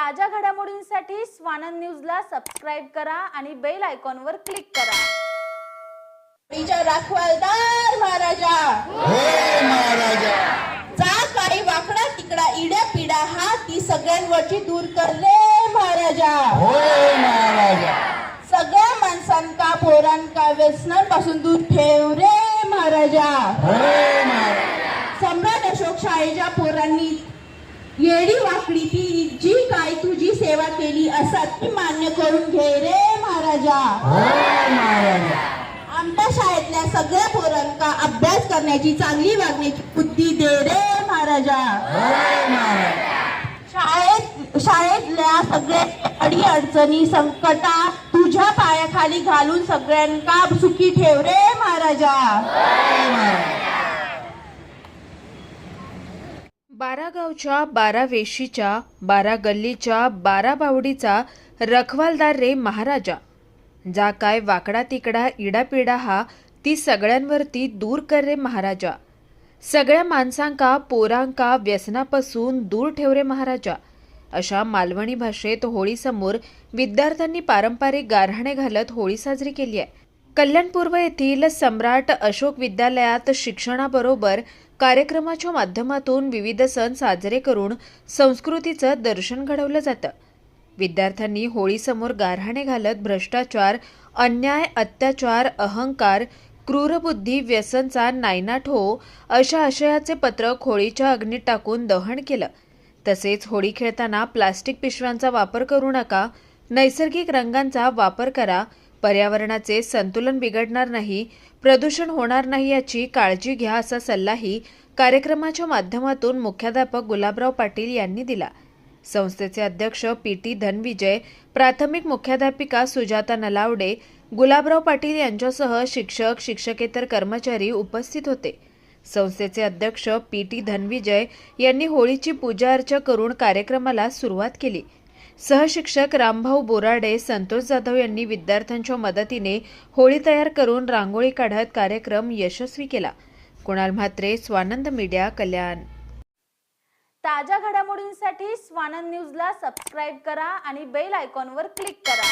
ताज्या घडामोडींसाठी स्वानंद न्यूजला सबस्क्राईब करा आणि बेल आयकॉनवर क्लिक करा. राखवालदार महाराजा. होय महाराजा. जा काही वाकडा तिकडा इड्या पिडा हा ती सगळ्यांवरची दूर कर रे महाराजा. होय महाराजा. सगळ्या माणसांका पोरांका व्यसनांपासून दूर ठेव रे महाराजा. होय महाराजा. सम्राट अशोक शाळेच्या पोरांनी येडी वाकडी ती जी काय तुझी सेवा केली असा ती मान्य करून घे रे महाराजा. आमच्या शाळेतल्या सगळ्या पोरांका अभ्यास करण्याची चांगली वागण्याची बुद्धी दे रे महाराजा. महाराजा शाळेत शाळेतल्या सगळ्या अडी अडचणी संकटा तुझ्या पायाखाली घालून सगळ्यांका सुखी ठेव रे महाराजा. बारागावच्या बारावेशीच्या बारा गावच्या बारा वेशीच्या बारा गल्लीच्या बारा बावडीचा रखवालदार रे महाराजा. जा काय वाकडा तिकडा इडापिडा हा ती सगळ्यांवरती दूर कर रे महाराजा. सगळ्या माणसांका पोरांका व्यसनापासून दूर ठेव रे महाराजा. अशा मालवणी भाषेत होळीसमोर विद्यार्थ्यांनी पारंपरिक गारहाणे घालत होळी साजरी केली आहे. कल्याणपूर्व येथील सम्राट अशोक विद्यालयात शिक्षणाबरोबर कार्यक्रमाच्या माध्यमातून विविध सण साजरे करून संस्कृतीचं दर्शन घडवलं जातं. विद्यार्थ्यांनी होळीसमोर गारहाणे घालत भ्रष्टाचार अन्याय अत्याचार अहंकार क्रूरबुद्धी व्यसनचा नायनाट हो अशा आशयाचे पत्रक होळीच्या अग्नीत टाकून दहन केलं. तसेच होळी खेळताना प्लास्टिक पिशव्यांचा वापर करू नका नैसर्गिक रंगांचा वापर करा पर्यावरणाचे संतुलन बिघडणार नाही प्रदूषण होणार नाही याची काळजी घ्या असा सल्लाही कार्यक्रमाच्या माध्यमातून मुख्याध्यापक गुलाबराव पाटील यांनी दिला. संस्थेचे अध्यक्ष पी टी धनविजय प्राथमिक मुख्याध्यापिका सुजाता नलावडे गुलाबराव पाटील यांच्यासह शिक्षक शिक्षकेतर कर्मचारी उपस्थित होते. संस्थेचे अध्यक्ष पी टी धनविजय यांनी होळीची पूजा अर्चा करून कार्यक्रमाला सुरुवात केली. सहशिक्षक रामभाऊ बोराडे संतोष जाधव यांनी विद्यार्थ्यांच्या मदतीने होळी तयार करून रांगोळी काढत कार्यक्रम यशस्वी केला. कुणाल म्हात्रे स्वानंद मीडिया कल्याण. ताज्या घडामोडींसाठी स्वानंद न्यूजला सबस्क्राईब करा आणि बेल आयकॉनवर क्लिक करा.